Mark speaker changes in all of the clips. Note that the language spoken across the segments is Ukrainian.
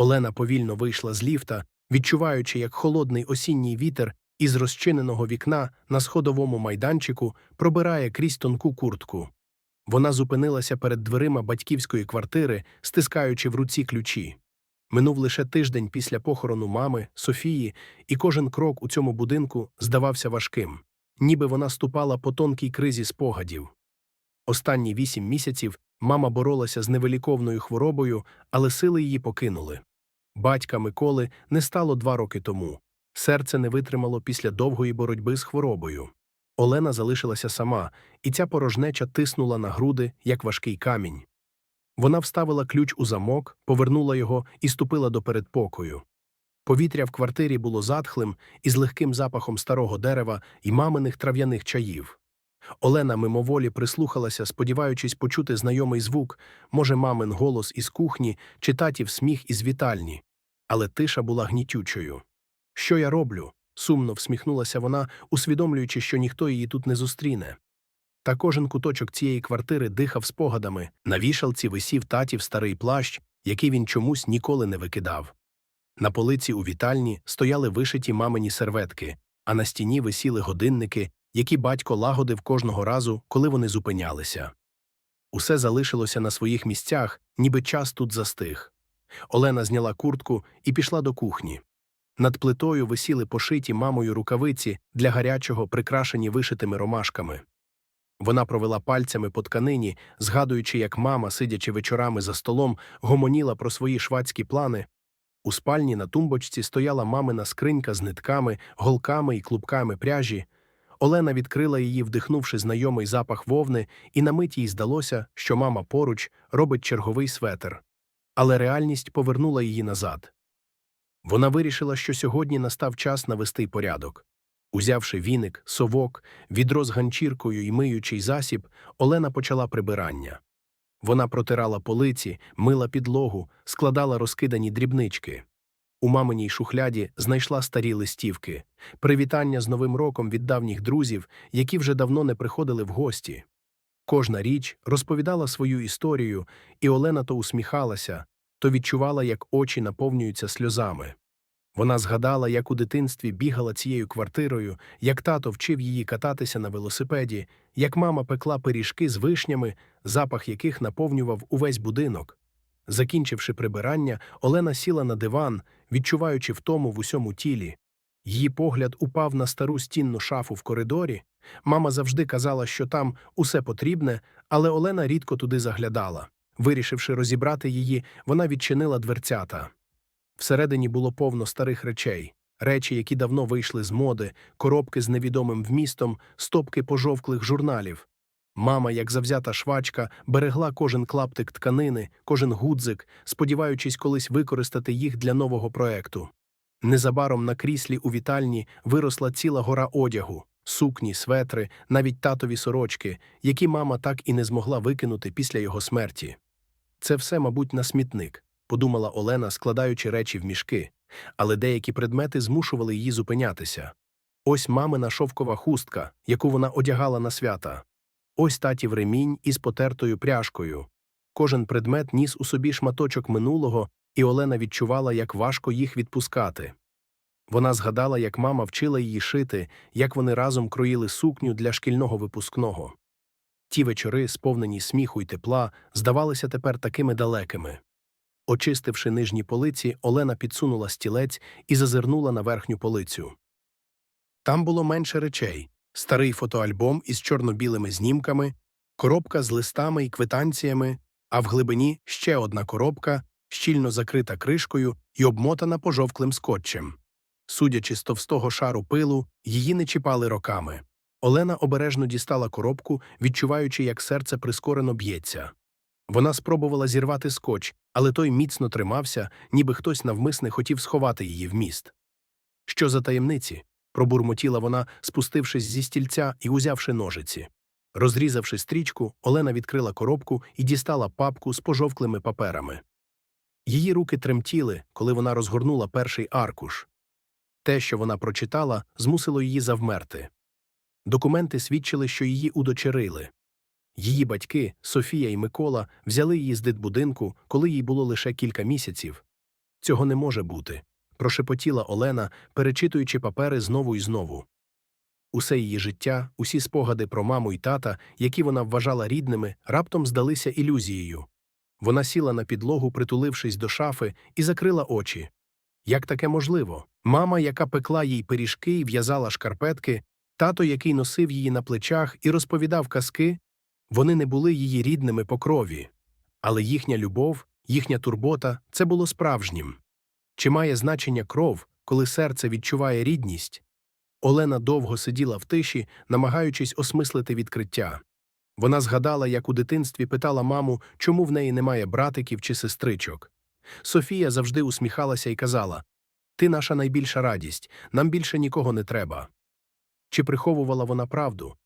Speaker 1: Олена повільно вийшла з ліфта, відчуваючи, як холодний осінній вітер із розчиненого вікна на сходовому майданчику пробирає крізь тонку куртку. Вона зупинилася перед дверима батьківської квартири, стискаючи в руці ключі. Минув лише тиждень після похорону мами, Софії, і кожен крок у цьому будинку здавався важким, ніби вона ступала по тонкій кризі спогадів. Останні вісім місяців мама боролася з невиліковною хворобою, але сили її покинули. Батька Миколи не стало два роки тому. Серце не витримало після довгої боротьби з хворобою. Олена залишилася сама, і ця порожнеча тиснула на груди, як важкий камінь. Вона вставила ключ у замок, повернула його і ступила до передпокою. Повітря в квартирі було затхлим із легким запахом старого дерева і маминих трав'яних чаїв. Олена мимоволі прислухалася, сподіваючись почути знайомий звук, може, мамин голос із кухні чи татів сміх із вітальні. Але тиша була гнітючою. Що я роблю? сумно всміхнулася вона, усвідомлюючи, що ніхто її тут не зустріне. Та кожен куточок цієї квартири дихав спогадами. На вішалці висів татів старий плащ, який він чомусь ніколи не викидав. На полиці у вітальні стояли вишиті мамині серветки, а на стіні висіли годинники, які батько лагодив кожного разу, коли вони зупинялися. Усе залишилося на своїх місцях, ніби час тут застиг. Олена зняла куртку і пішла до кухні. Над плитою висіли пошиті мамою рукавиці для гарячого, прикрашені вишитими ромашками. Вона провела пальцями по тканині, згадуючи, як мама, сидячи вечорами за столом, гомоніла про свої швадські плани. У спальні на тумбочці стояла мамина скринька з нитками, голками і клубками пряжі. Олена відкрила її, вдихнувши знайомий запах вовни, і на мить їй здалося, що мама поруч робить черговий светер. Але реальність повернула її назад. Вона вирішила, що сьогодні настав час навести порядок. Узявши віник, совок, відро з ганчіркою і миючий засіб, Олена почала прибирання. Вона протирала полиці, мила підлогу, складала розкидані дрібнички. У маминій шухляді знайшла старі листівки, привітання з Новим роком від давніх друзів, які вже давно не приходили в гості. Кожна річ розповідала свою історію, і Олена то усміхалася, то відчувала, як очі наповнюються сльозами. Вона згадала, як у дитинстві бігала цією квартирою, як тато вчив її кататися на велосипеді, як мама пекла пиріжки з вишнями, запах яких наповнював увесь будинок. Закінчивши прибирання, Олена сіла на диван, відчуваючи втому в усьому тілі. Її погляд упав на стару стінну шафу в коридорі. Мама завжди казала, що там усе потрібне, але Олена рідко туди заглядала. Вирішивши розібрати її, вона відчинила дверцята. Всередині було повно старих речей, речі, які давно вийшли з моди, коробки з невідомим вмістом, стопки пожовклих журналів. Мама, як завзята швачка, берегла кожен клаптик тканини, кожен гудзик, сподіваючись колись використати їх для нового проекту. Незабаром на кріслі у вітальні виросла ціла гора одягу, сукні, светри, навіть татові сорочки, які мама так і не змогла викинути після його смерті. Це все, мабуть, на смітник, подумала Олена, складаючи речі в мішки, але деякі предмети змушували її зупинятися. Ось мамина шовкова хустка, яку вона одягала на свята. Ось татів ремінь із потертою пряжкою. Кожен предмет ніс у собі шматочок минулого, і Олена відчувала, як важко їх відпускати. Вона згадала, як мама вчила її шити, як вони разом кроїли сукню для шкільного випускного. Ті вечори, сповнені сміху й тепла, здавалися тепер такими далекими. Очистивши нижні полиці, Олена підсунула стілець і зазирнула на верхню полицю. Там було менше речей старий фотоальбом із чорно-білими знімками, коробка з листами і квитанціями, а в глибині ще одна коробка, щільно закрита кришкою і обмотана пожовклим скотчем. Судячи з товстого шару пилу, її не чіпали роками. Олена обережно дістала коробку, відчуваючи, як серце прискорено б'ється. Вона спробувала зірвати скотч, але той міцно тримався, ніби хтось навмисне хотів сховати її в міст. Що за таємниці? Пробурмотіла вона, спустившись зі стільця і узявши ножиці. Розрізавши стрічку, Олена відкрила коробку і дістала папку з пожовклими паперами. Її руки тремтіли, коли вона розгорнула перший аркуш. Те, що вона прочитала, змусило її завмерти. Документи свідчили, що її удочерили. Її батьки, Софія і Микола, взяли її з дитбудинку, коли їй було лише кілька місяців. Цього не може бути, прошепотіла Олена, перечитуючи папери знову і знову. Усе її життя, усі спогади про маму і тата, які вона вважала рідними, раптом здалися ілюзією. Вона сіла на підлогу, притулившись до шафи, і закрила очі. Як таке можливо? Мама, яка пекла їй пиріжки і в'язала шкарпетки, тато, який носив її на плечах і розповідав казки, вони не були її рідними по крові. Але їхня любов, їхня турбота це було справжнім. Чи має значення кров, коли серце відчуває рідність? Олена довго сиділа в тиші, намагаючись осмислити відкриття. Вона згадала, як у дитинстві питала маму, чому в неї немає братиків чи сестричок. Софія завжди усміхалася і казала Ти наша найбільша радість, нам більше нікого не треба. Чи приховувала вона правду?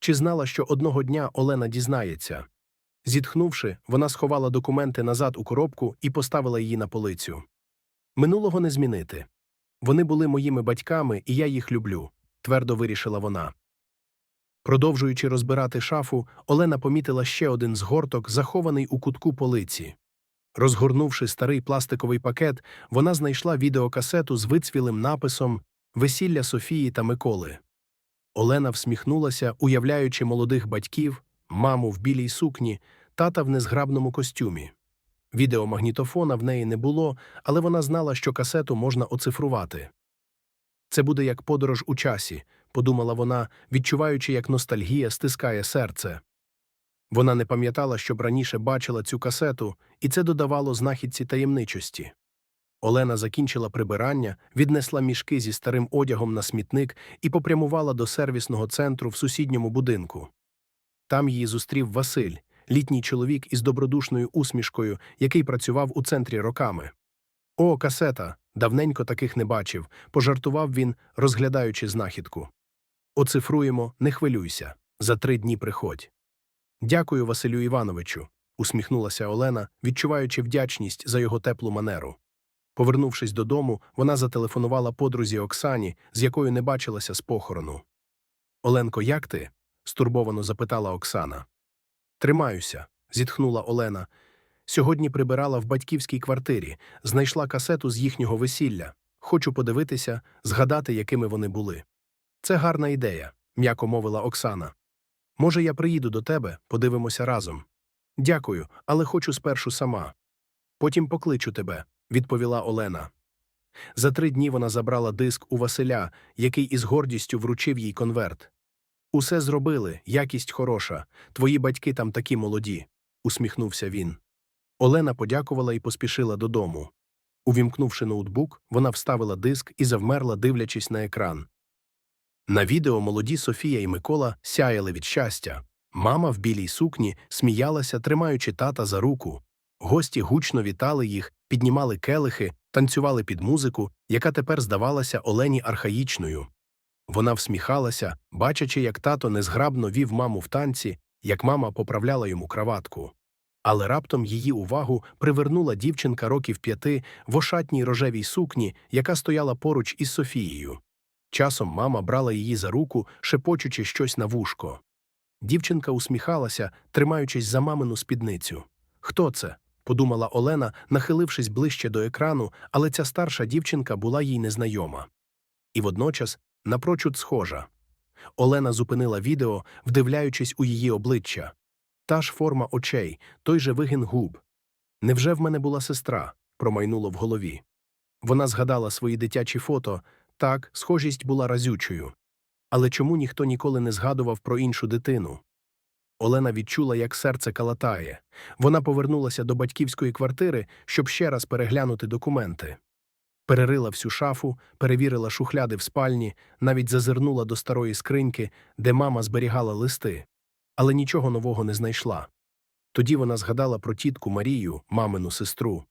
Speaker 1: Чи знала, що одного дня Олена дізнається? Зітхнувши, вона сховала документи назад у коробку і поставила її на полицю. Минулого не змінити. Вони були моїми батьками, і я їх люблю, твердо вирішила вона. Продовжуючи розбирати шафу, Олена помітила ще один згорток, захований у кутку полиці. Розгорнувши старий пластиковий пакет, вона знайшла відеокасету з вицвілим написом Весілля Софії та Миколи. Олена всміхнулася, уявляючи молодих батьків, маму в білій сукні, тата в незграбному костюмі. Відеомагнітофона в неї не було, але вона знала, що касету можна оцифрувати. Це буде як подорож у часі, подумала вона, відчуваючи, як ностальгія стискає серце. Вона не пам'ятала, щоб раніше бачила цю касету, і це додавало знахідці таємничості. Олена закінчила прибирання, віднесла мішки зі старим одягом на смітник і попрямувала до сервісного центру в сусідньому будинку. Там її зустрів Василь, літній чоловік із добродушною усмішкою, який працював у центрі роками. О, касета! Давненько таких не бачив, пожартував він, розглядаючи знахідку. Оцифруємо, не хвилюйся. За три дні приходь. Дякую, Василю Івановичу, усміхнулася Олена, відчуваючи вдячність за його теплу манеру. Повернувшись додому, вона зателефонувала подрузі Оксані, з якою не бачилася з похорону. Оленко, як ти? стурбовано запитала Оксана. Тримаюся, зітхнула Олена. Сьогодні прибирала в батьківській квартирі, знайшла касету з їхнього весілля. Хочу подивитися, згадати, якими вони були. Це гарна ідея, м'яко мовила Оксана. Може, я приїду до тебе, подивимося разом. Дякую, але хочу спершу сама. Потім покличу тебе, відповіла Олена. За три дні вона забрала диск у Василя, який із гордістю вручив їй конверт. Усе зробили, якість хороша, твої батьки там такі молоді, усміхнувся він. Олена подякувала і поспішила додому. Увімкнувши ноутбук, вона вставила диск і завмерла, дивлячись на екран. На відео молоді Софія і Микола сяяли від щастя. Мама в білій сукні сміялася, тримаючи тата за руку. Гості гучно вітали їх, піднімали келихи, танцювали під музику, яка тепер здавалася Олені архаїчною. Вона всміхалася, бачачи, як тато незграбно вів маму в танці, як мама поправляла йому краватку. Але раптом її увагу привернула дівчинка років п'яти в ошатній рожевій сукні, яка стояла поруч із Софією. Часом мама брала її за руку, шепочучи щось на вушко. Дівчинка усміхалася, тримаючись за мамину спідницю. Хто це? подумала Олена, нахилившись ближче до екрану, але ця старша дівчинка була їй незнайома. І водночас напрочуд схожа. Олена зупинила відео, вдивляючись у її обличчя. Та ж форма очей, той же вигін губ. Невже в мене була сестра? промайнуло в голові. Вона згадала свої дитячі фото, так, схожість була разючою. Але чому ніхто ніколи не згадував про іншу дитину? Олена відчула, як серце калатає. Вона повернулася до батьківської квартири, щоб ще раз переглянути документи. Перерила всю шафу, перевірила шухляди в спальні, навіть зазирнула до старої скриньки, де мама зберігала листи, але нічого нового не знайшла. Тоді вона згадала про тітку Марію, мамину сестру.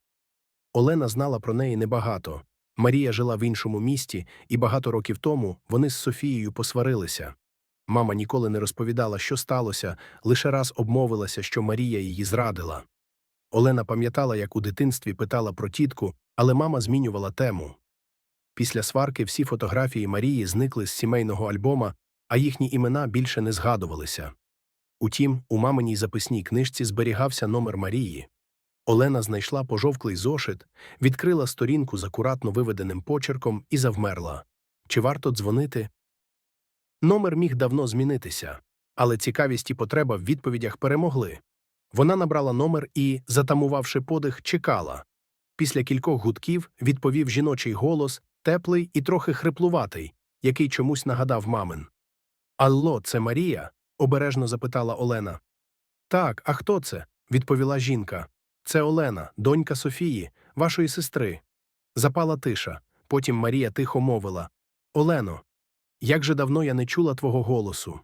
Speaker 1: Олена знала про неї небагато. Марія жила в іншому місті, і багато років тому вони з Софією посварилися. Мама ніколи не розповідала, що сталося, лише раз обмовилася, що Марія її зрадила. Олена пам'ятала, як у дитинстві питала про тітку, але мама змінювала тему. Після сварки всі фотографії Марії зникли з сімейного альбома, а їхні імена більше не згадувалися. Утім, у маминій записній книжці зберігався номер Марії. Олена знайшла пожовклий зошит, відкрила сторінку з акуратно виведеним почерком і завмерла. Чи варто дзвонити? Номер міг давно змінитися, але цікавість і потреба в відповідях перемогли. Вона набрала номер і, затамувавши подих, чекала. Після кількох гудків відповів жіночий голос, теплий і трохи хриплуватий, який чомусь нагадав мамин. Алло, це Марія? обережно запитала Олена. Так, а хто це? відповіла жінка. Це Олена, донька Софії, вашої сестри. Запала тиша. Потім Марія тихо мовила Олено, як же давно я не чула твого голосу.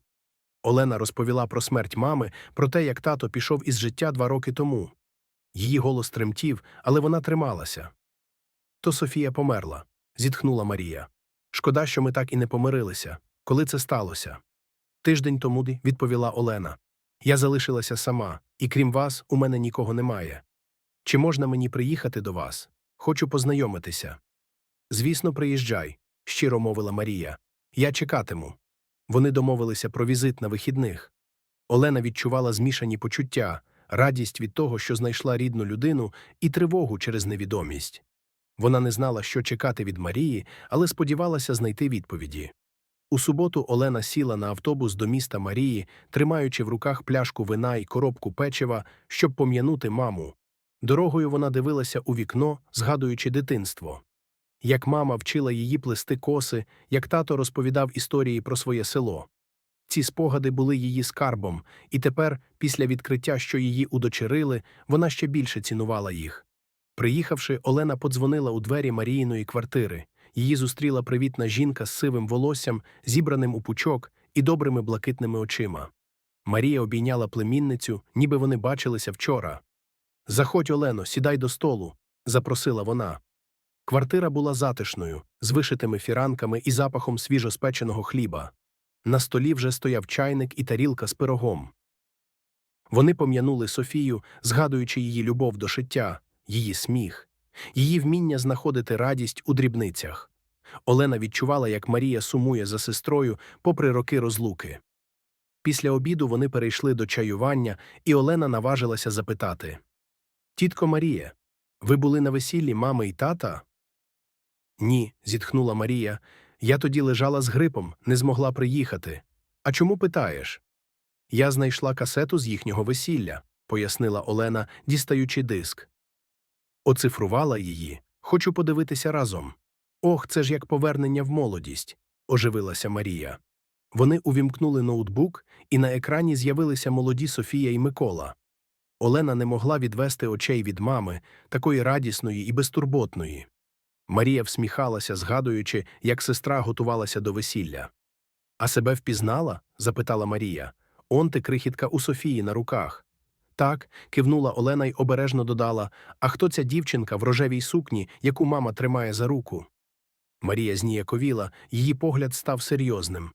Speaker 1: Олена розповіла про смерть мами, про те, як тато пішов із життя два роки тому. Її голос тремтів, але вона трималася. То Софія померла, зітхнула Марія. Шкода, що ми так і не помирилися. Коли це сталося? Тиждень тому, відповіла Олена. Я залишилася сама, і крім вас, у мене нікого немає. Чи можна мені приїхати до вас? Хочу познайомитися. Звісно, приїжджай, щиро мовила Марія. Я чекатиму. Вони домовилися про візит на вихідних. Олена відчувала змішані почуття, радість від того, що знайшла рідну людину, і тривогу через невідомість. Вона не знала, що чекати від Марії, але сподівалася знайти відповіді. У суботу Олена сіла на автобус до міста Марії, тримаючи в руках пляшку вина і коробку печива, щоб пом'янути маму. Дорогою вона дивилася у вікно, згадуючи дитинство. Як мама вчила її плести коси, як тато розповідав історії про своє село. Ці спогади були її скарбом, і тепер, після відкриття, що її удочерили, вона ще більше цінувала їх. Приїхавши, Олена подзвонила у двері Маріїної квартири. Її зустріла привітна жінка з сивим волоссям, зібраним у пучок і добрими блакитними очима. Марія обійняла племінницю, ніби вони бачилися вчора. Заходь, Олено, сідай до столу, запросила вона. Квартира була затишною, з вишитими фіранками і запахом свіжоспеченого хліба. На столі вже стояв чайник і тарілка з пирогом. Вони пом'янули Софію, згадуючи її любов до шиття, її сміх, її вміння знаходити радість у дрібницях. Олена відчувала, як Марія сумує за сестрою, попри роки розлуки. Після обіду вони перейшли до чаювання, і Олена наважилася запитати Тітко Марія, ви були на весіллі мами і тата? Ні, зітхнула Марія. Я тоді лежала з грипом, не змогла приїхати. А чому питаєш? Я знайшла касету з їхнього весілля, пояснила Олена, дістаючи диск. Оцифрувала її. Хочу подивитися разом. Ох, це ж як повернення в молодість, оживилася Марія. Вони увімкнули ноутбук, і на екрані з'явилися молоді Софія і Микола. Олена не могла відвести очей від мами, такої радісної і безтурботної. Марія всміхалася, згадуючи, як сестра готувалася до весілля. А себе впізнала? запитала Марія. Он ти крихітка у Софії на руках. Так, кивнула Олена й обережно додала А хто ця дівчинка в рожевій сукні, яку мама тримає за руку? Марія зніяковіла, її погляд став серйозним.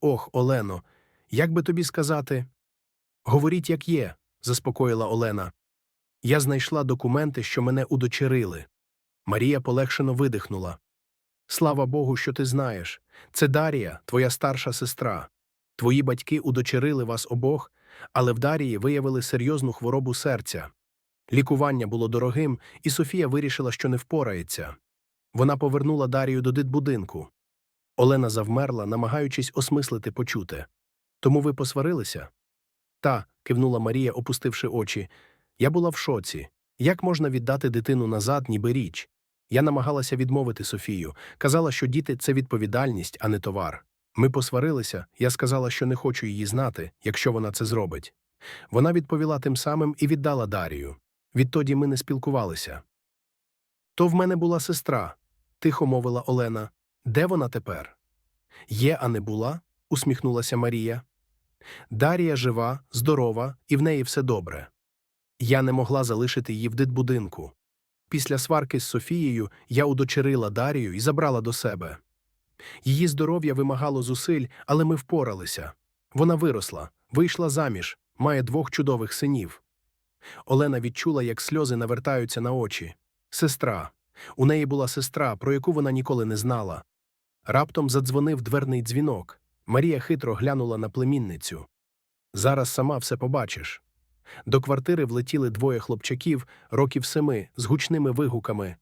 Speaker 1: Ох, Олено, як би тобі сказати? Говоріть, як є, заспокоїла Олена. Я знайшла документи, що мене удочерили. Марія полегшено видихнула. Слава Богу, що ти знаєш. Це Дарія, твоя старша сестра. Твої батьки удочерили вас обох, але в Дарії виявили серйозну хворобу серця. Лікування було дорогим, і Софія вирішила, що не впорається. Вона повернула Дарію до дитбудинку. Олена завмерла, намагаючись осмислити почуте. Тому ви посварилися? Та, кивнула Марія, опустивши очі. Я була в шоці. Як можна віддати дитину назад, ніби річ? Я намагалася відмовити Софію, казала, що діти це відповідальність, а не товар. Ми посварилися, я сказала, що не хочу її знати, якщо вона це зробить. Вона відповіла тим самим і віддала Дарію. Відтоді ми не спілкувалися. То в мене була сестра, тихо мовила Олена. Де вона тепер? Є, а не була? усміхнулася Марія. Дарія жива, здорова, і в неї все добре. Я не могла залишити її в дитбудинку. Після сварки з Софією я удочерила Дарію і забрала до себе. Її здоров'я вимагало зусиль, але ми впоралися. Вона виросла, вийшла заміж, має двох чудових синів. Олена відчула, як сльози навертаються на очі. Сестра. У неї була сестра, про яку вона ніколи не знала. Раптом задзвонив дверний дзвінок. Марія хитро глянула на племінницю. Зараз сама все побачиш. До квартири влетіли двоє хлопчаків, років семи, з гучними вигуками.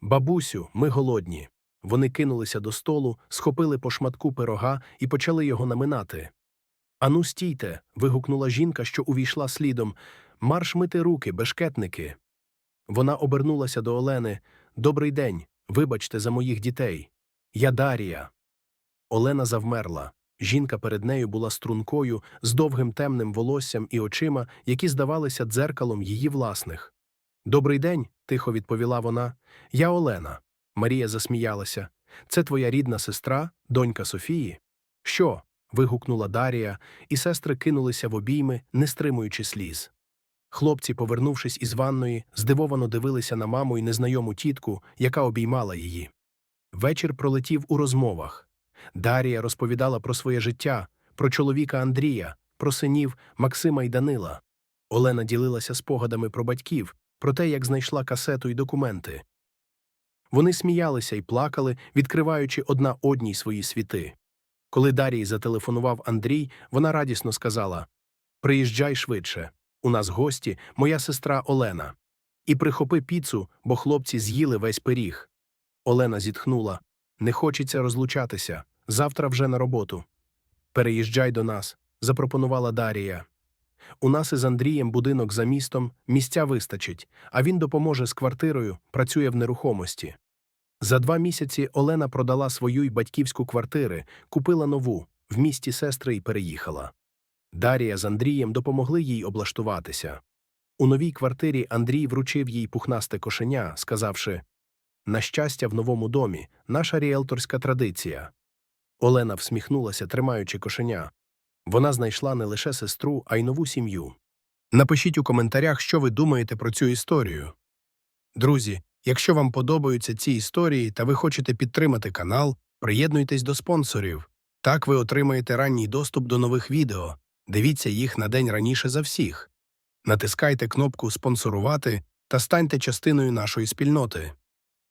Speaker 1: Бабусю, ми голодні. Вони кинулися до столу, схопили по шматку пирога і почали його наминати. Ану, стійте. вигукнула жінка, що увійшла слідом. Марш мити руки, бешкетники. Вона обернулася до Олени. Добрий день. Вибачте за моїх дітей. Я Дарія. Олена завмерла. Жінка перед нею була стрункою, з довгим темним волоссям і очима, які здавалися дзеркалом її власних. Добрий день, тихо відповіла вона. Я Олена. Марія засміялася. Це твоя рідна сестра, донька Софії? Що? вигукнула Дарія, і сестри кинулися в обійми, не стримуючи сліз. Хлопці, повернувшись із ванної, здивовано дивилися на маму і незнайому тітку, яка обіймала її. Вечір пролетів у розмовах. Дарія розповідала про своє життя, про чоловіка Андрія, про синів Максима і Данила. Олена ділилася спогадами про батьків, про те, як знайшла касету і документи. Вони сміялися і плакали, відкриваючи одна одній свої світи. Коли Дарії зателефонував Андрій, вона радісно сказала Приїжджай швидше. У нас гості, моя сестра Олена. І прихопи піцу, бо хлопці з'їли весь пиріг. Олена зітхнула. Не хочеться розлучатися. Завтра вже на роботу. Переїжджай до нас, запропонувала Дарія. У нас із Андрієм будинок за містом, місця вистачить, а він допоможе з квартирою, працює в нерухомості. За два місяці Олена продала свою й батьківську квартири, купила нову, в місті сестри й переїхала. Дарія з Андрієм допомогли їй облаштуватися. У новій квартирі Андрій вручив їй пухнасте кошеня, сказавши На щастя, в новому домі, наша ріелторська традиція. Олена всміхнулася, тримаючи кошеня. Вона знайшла не лише сестру, а й нову сім'ю. Напишіть у коментарях, що ви думаєте про цю історію. Друзі, якщо вам подобаються ці історії та ви хочете підтримати канал, приєднуйтесь до спонсорів. Так ви отримаєте ранній доступ до нових відео. Дивіться їх на день раніше за всіх. Натискайте кнопку Спонсорувати та станьте частиною нашої спільноти.